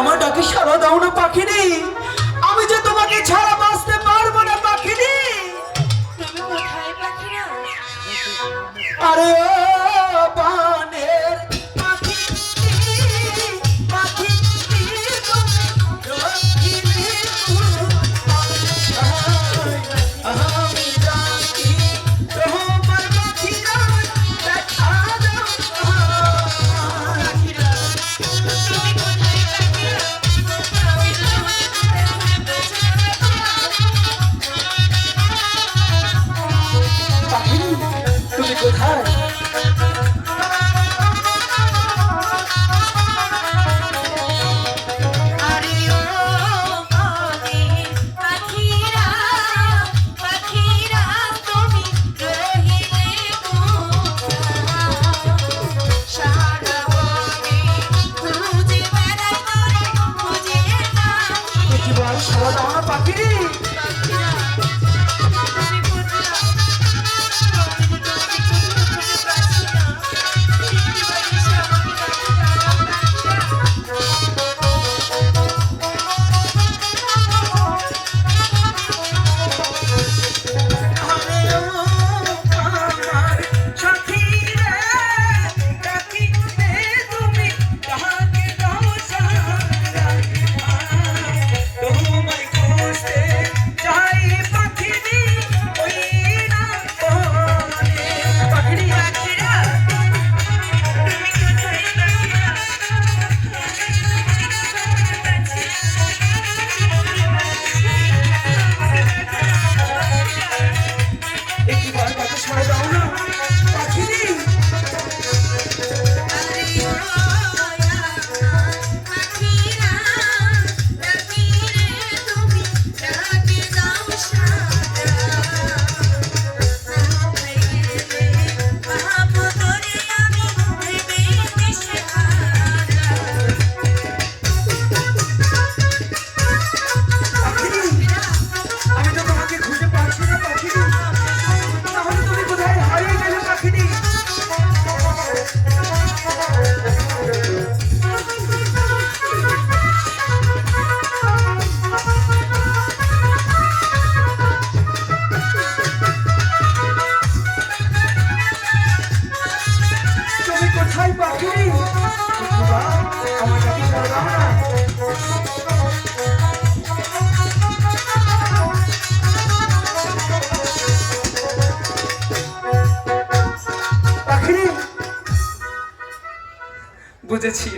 আমার ডাকে সারা দাও না পাখিনি।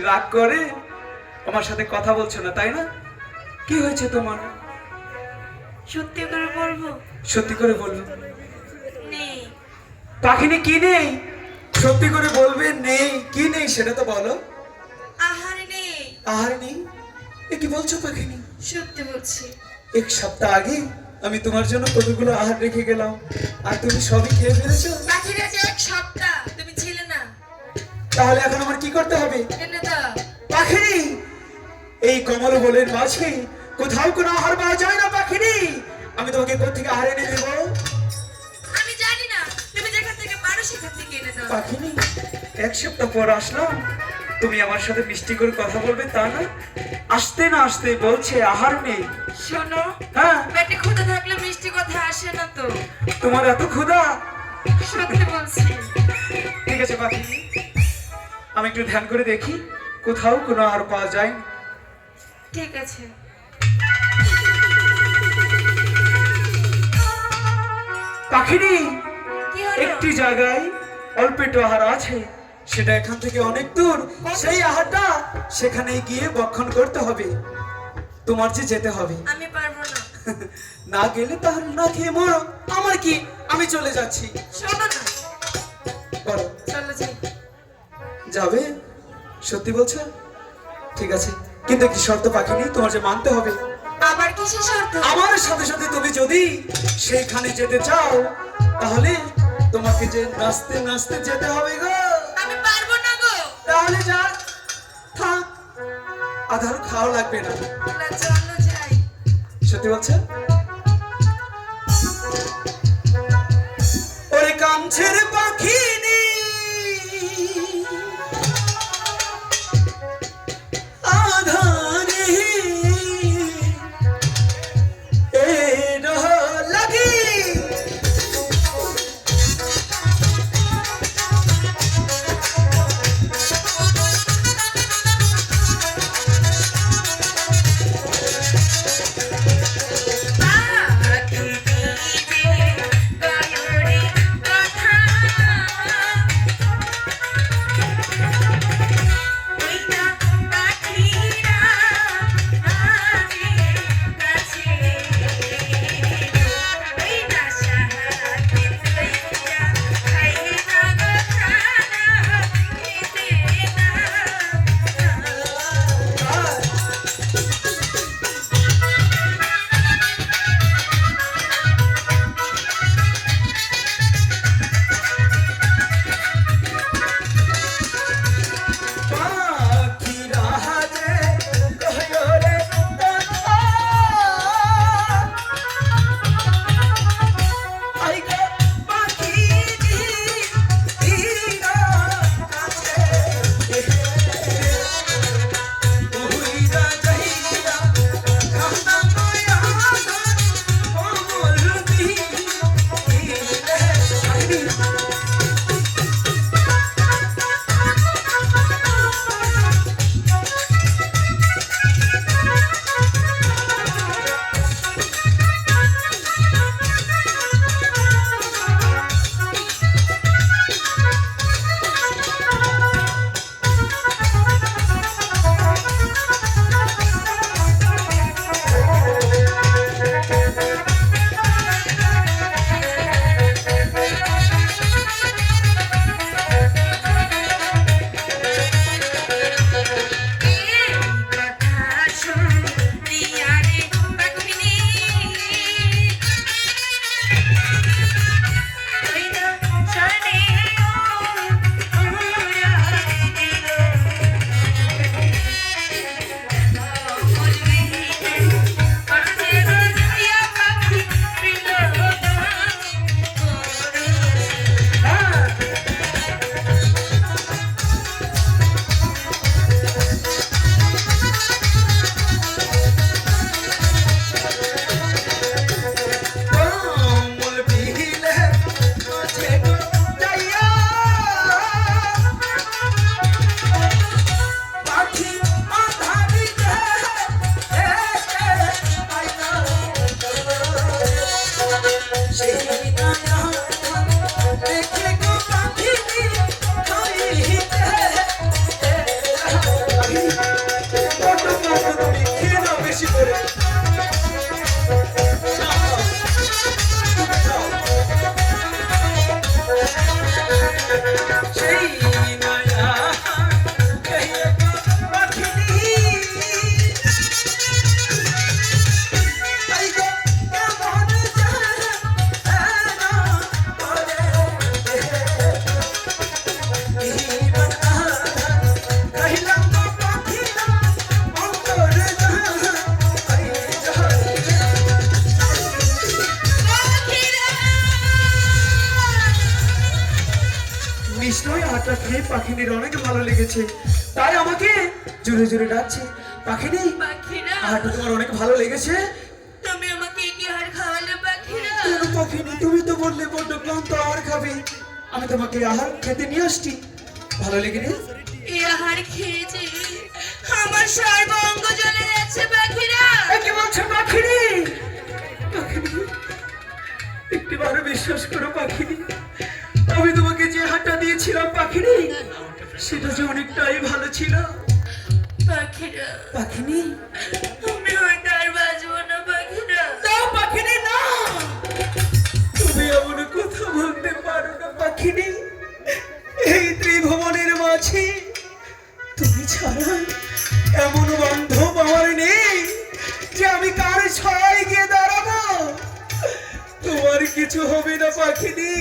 রাগ করে? আমার সাথে কথা বলছো না তাই না? কি হয়েছে তোমার? সত্যি করে বলব? সত্যি করে বলবে। নেই। পাখিনি কি নেই? সত্যি করে বলবে নেই। কি নেই সেটা তো বলো। আহার নেই। আহার নেই? এ কি বলছো পাখিনি সত্যি বলছি। এক সপ্তাহ আগে আমি তোমার জন্য কতগুলো আহার রেখে গেলাম। আর তুমি সবই খেয়ে ফেলেছো? পাখিরা যে এক সপ্তাহ তুমি ছিলে না। তাহলে এখন আমার কি করতে হবে? এনে দাও। কমল বলের মাঝে কোথাও কোনো আহার পাওয়া যায় না পাখিনি। আমি তোমাকে কোথেকে আহার এনে দেবো? আমি জানি না। তুমি যেখান থেকে পারো সেখান থেকে এনে দাও। পাখিনি। এক সপ্তাহ পর আসলাম। তুমি আমার সাথে মিষ্টি করে কথা বলবে তা না? আসতে না আসতে বলছে আহার নেই। শোনো হ্যাঁ? পেটে ক্ষুধা থাকলে মিষ্টি কথা আসে না তো। তোমার এত ক্ষুধা? সত্যি বলছি। ঠিক আছে পাখিনি। আমি একটু ধ্যান করে দেখি কোথাও কোনো আহার পাওয়া যায়। ঠিক আছে। পাখিনি? একটি জায়গায় অল্প একটু আহার আছে সেটা এখান থেকে অনেক দূর। সেই আহারটা সেখানে গিয়ে বক্ষণ করতে হবে। তোমার যে যেতে হবে। আমি পারব না। না গেলে তাহলে না খেয়ে মরো। আমার কি? আমি চলে যাচ্ছি। শোনো না। বলো। চলো যাই। যাবে? সত্যি বলছো? ঠিক আছে। কিন্তু কি শর্ত পাখি নেই? তোমার যে মানতে হবে। আবার কিসের শর্ত? আমার সাথে সাথে তুমি যদি সেইখানে যেতে চাও তাহলে তোমাকে যে নাচতে নাচতে যেতে হবে গো। আমি পারব না গো। তাহলে যা থাক। আধার খাওয়া লাগবে না। না চলো যাই। সত্যি বলছে click, click. লেগেছে। তাই আমাকে জোরে জোরে ডাকছে। পাখিনি পাখিরা। আহারটা তোমার অনেক ভালো লেগেছে? তুমি আমাকে কি হার খাওয়ালে পাখিরা? পাখিনি তুমি তো বললে বড্ড ক্লান্ত আহার খাবে। আমি তোমাকে আহার খেতে নিয়ে আসছি। ভালো লেগে রে? এই আহার খেয়েছে আমার সর্বঙ্গ জ্বলে যাচ্ছে পাখিরা। কি বলছো পাখিনি পাখিনি একটিবারও বিশ্বাস করো পাখিনি আমি তোমাকে যে হাটটা দিয়েছিলাম পাখিনি সেটা যে অনেকটাই ভালো ছিল। পাখিরা পাখিনি? আমি হয়তো আর বাঁচবো না পাখিরা। পাখিনি না তুমি এমন কথা বলতে পারো না পাখিনি। এই ত্রিভুবনের মাঝে তুমি ছাড়া এমন বান্ধব আমার নেই যে আমি কার ছয় গিয়ে দাঁড়াবো। তোমার কিছু হবে না পাখিনি।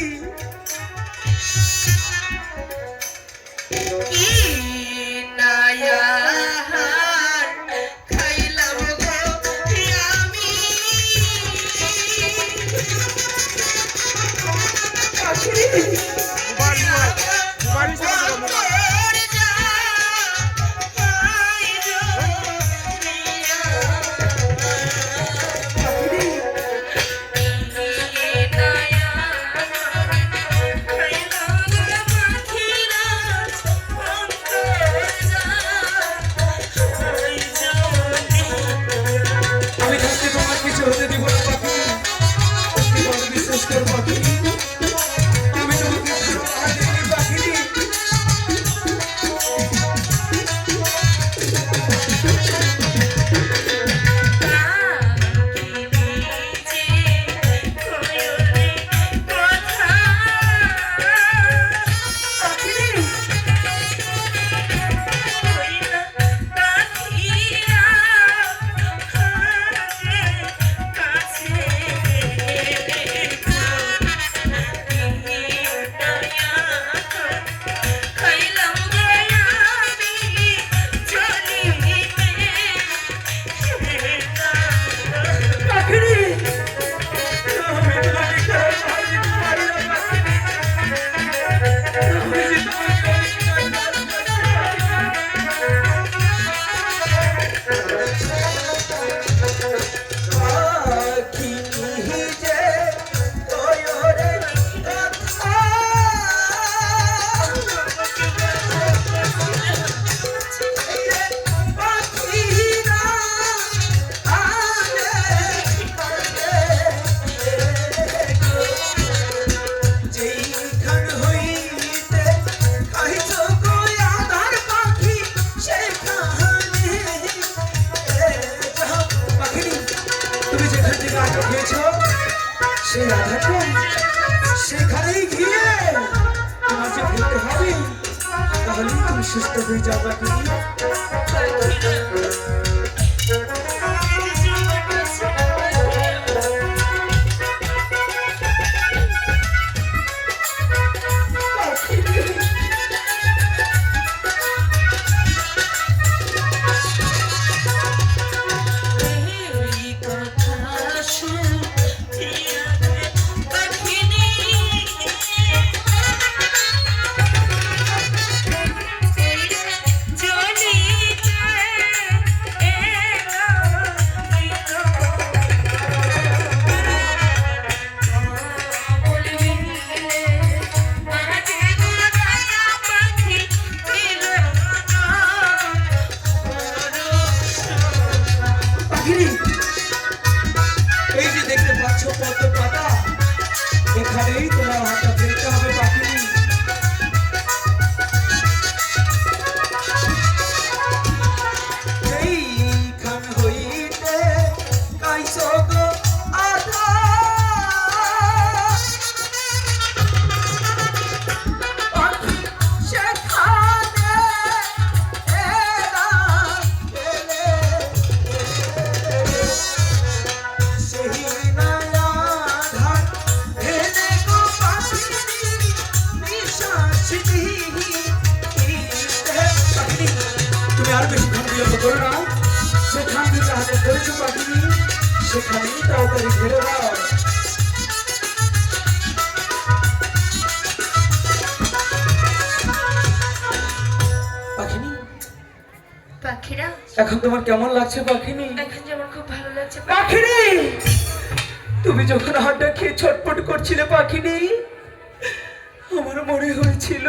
মনে হয়েছিল।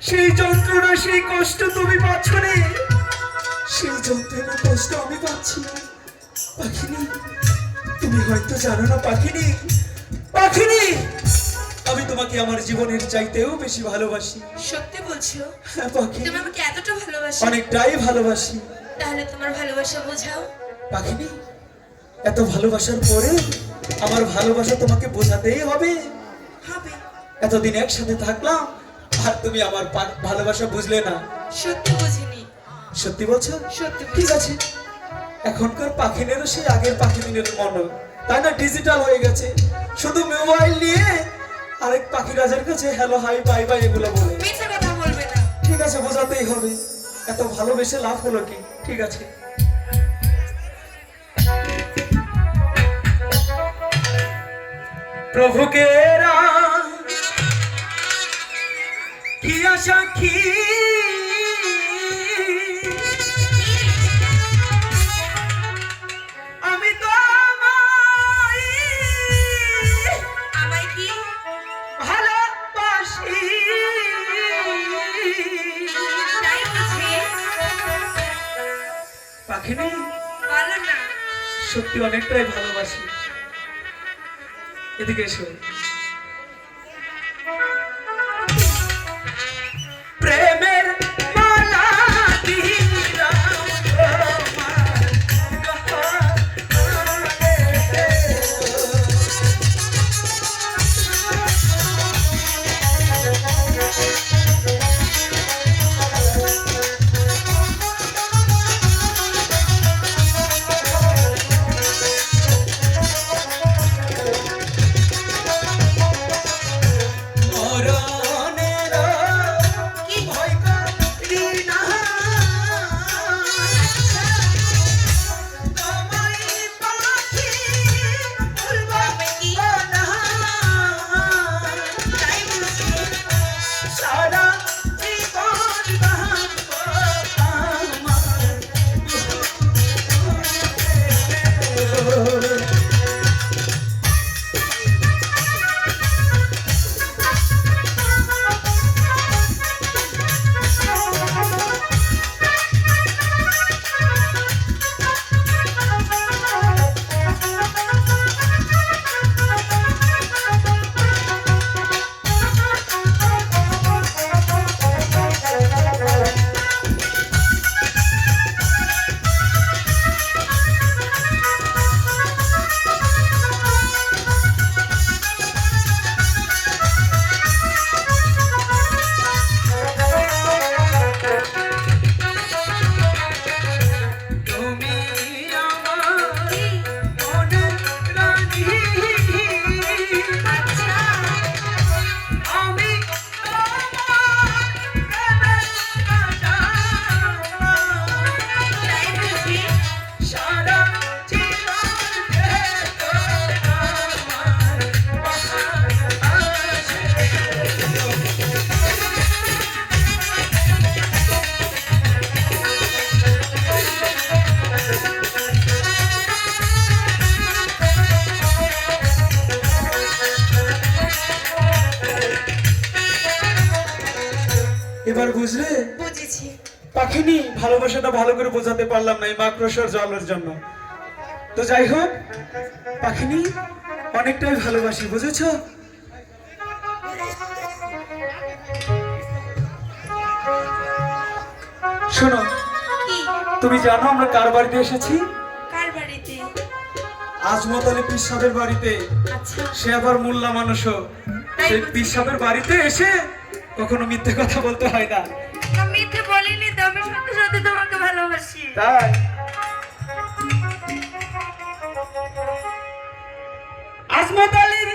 সেই যন্ত্রণা সেই কষ্ট তুমি পাচ্ছ রে সেই যন্ত্রণা কষ্ট আমি পাচ্ছি পাখিনি। তুমি হয়তো জানো না পাখিনি। পাখিনি! আমি তোমাকে আমার জীবনের চাইতেও বেশি ভালোবাসি। সত্যি বলছো? হ্যাঁ পাখি তুমি আমাকে এতটা ভালোবাসো। অনেকটাই ভালোবাসি। তাহলে তোমার ভালোবাসা বোঝাও। পাখিনি। এত ভালোবাসার পরে আমার ভালোবাসা তোমাকে বোঝাতেই হবে। হবে। এতদিন একসাথে থাকলাম আর তুমি আমার ভালোবাসা বুঝলে না। সত্যি বুঝিনি। সত্যি বলছো? সত্যি ঠিক আছে। এখনকার পাখিনেরও সেই আগের পাখিনের মনে। তাই না? ডিজিটাল হয়ে গেছে। শুধু মোবাইল নিয়ে আরেক পাখি রাজার কাছে হ্যালো হাই বাই বাই এগুলো বলে। মিথ্যে কথা বলবে না। ঠিক আছে বোঝাতেই হবে। এত ভালোবেসে লাভ হলো কি? ঠিক আছে। প্রভুকে কি আমি তো আমায় কি? ভালোবাসি। পাখিনি? সত্যি অনেকটাই ভালোবাসি। এদিকে এসো। ভালোবাসাটা ভালো করে বোঝাতে পারলাম না এই মাকড়সার জলের জন্য। তো যাই হোক পাখিনি অনেকটাই ভালোবাসি বুঝেছ? শোনো তুমি জানো আমরা কার বাড়িতে এসেছি? কার বাড়িতে? আজমত আলী পিসাবের বাড়িতে। আচ্ছা। সে আবার মোল্লা মানুষও। সেই পিসাবের বাড়িতে এসে কখনো মিথ্যে কথা বলতে হয় না। মিথ্যে বলিনি তো আমি সত্যি সত্যি তোমাকে ভালোবাসি। তাই? আজমত আলীর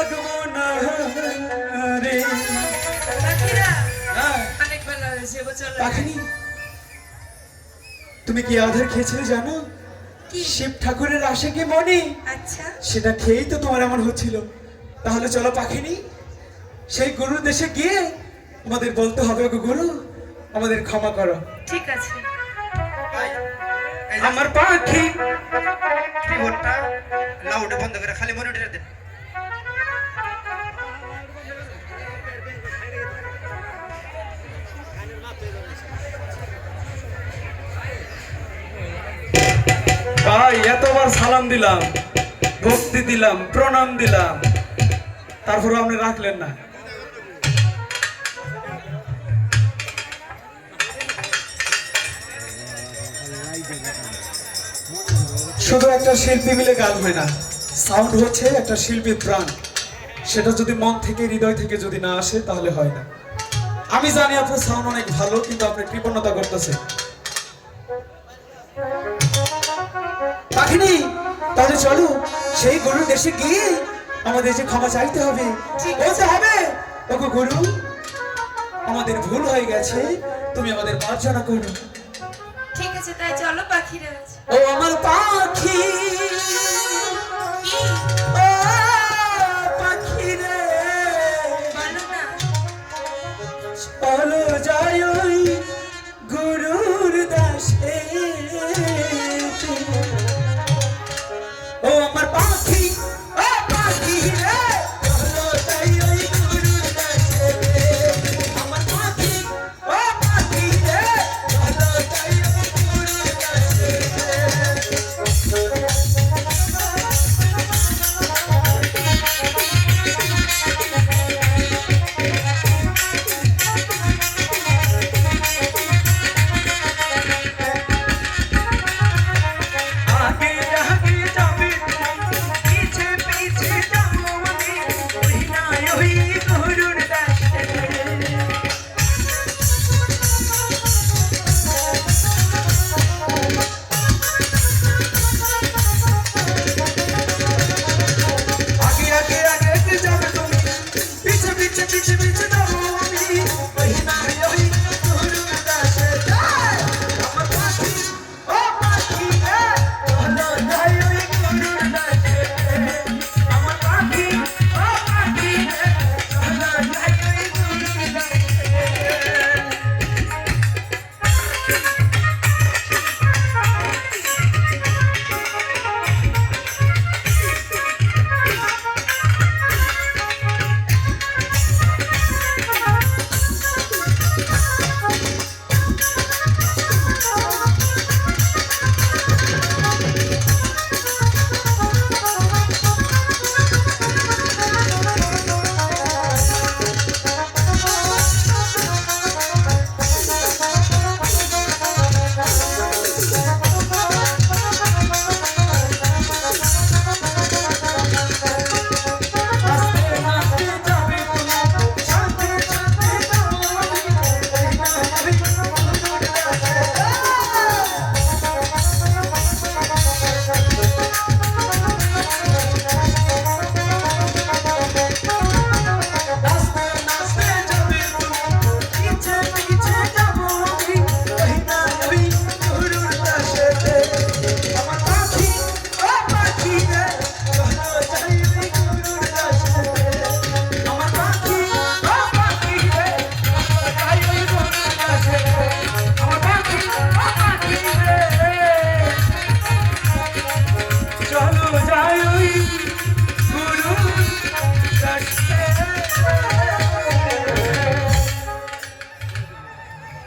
রাখব না রে। হ্যাঁ, পাখিনি? তুমি কি আধার খেয়েছিলে জানো? শিব ঠাকুরের আসে কি মনে? আচ্ছা। সেটা খেয়েই তো তোমার এমন হচ্ছিল। তাহলে চলো পাখিনি। সেই গরুর দেশে গিয়ে আমাদের বলতে হবে গো গুরু আমাদের ক্ষমা করো। ঠিক আছে। আমার পাখি। কিবোর্ডটা লাউডে বন্ধ করে খালি মনিটরে দেন ভাই, এতবার সালাম দিলাম, ভক্তি দিলাম, প্রণাম দিলাম। তারপরে আপনি রাখলেন না। শুধু একটা শিল্পী মিলে গান হয় না সাউন্ড হচ্ছে একটা শিল্পীর প্রাণ। সেটা যদি মন থেকে, হৃদয় থেকে যদি না আসে, তাহলে হয় না। আমি জানি আপনার সাউন্ড অনেক ভালো, কিন্তু আপনি কৃপণতা করতেছেন। চলো সেই গরুর দেশে গিয়ে আমাদের যে ক্ষমা চাইতে হবে বলতে হবে ওগো গরু আমাদের ভুল হয়ে গেছে তুমি আমাদের পার্চনা করো। ঠিক আছে তাই চলো পাখিরা ও আমার পাখি।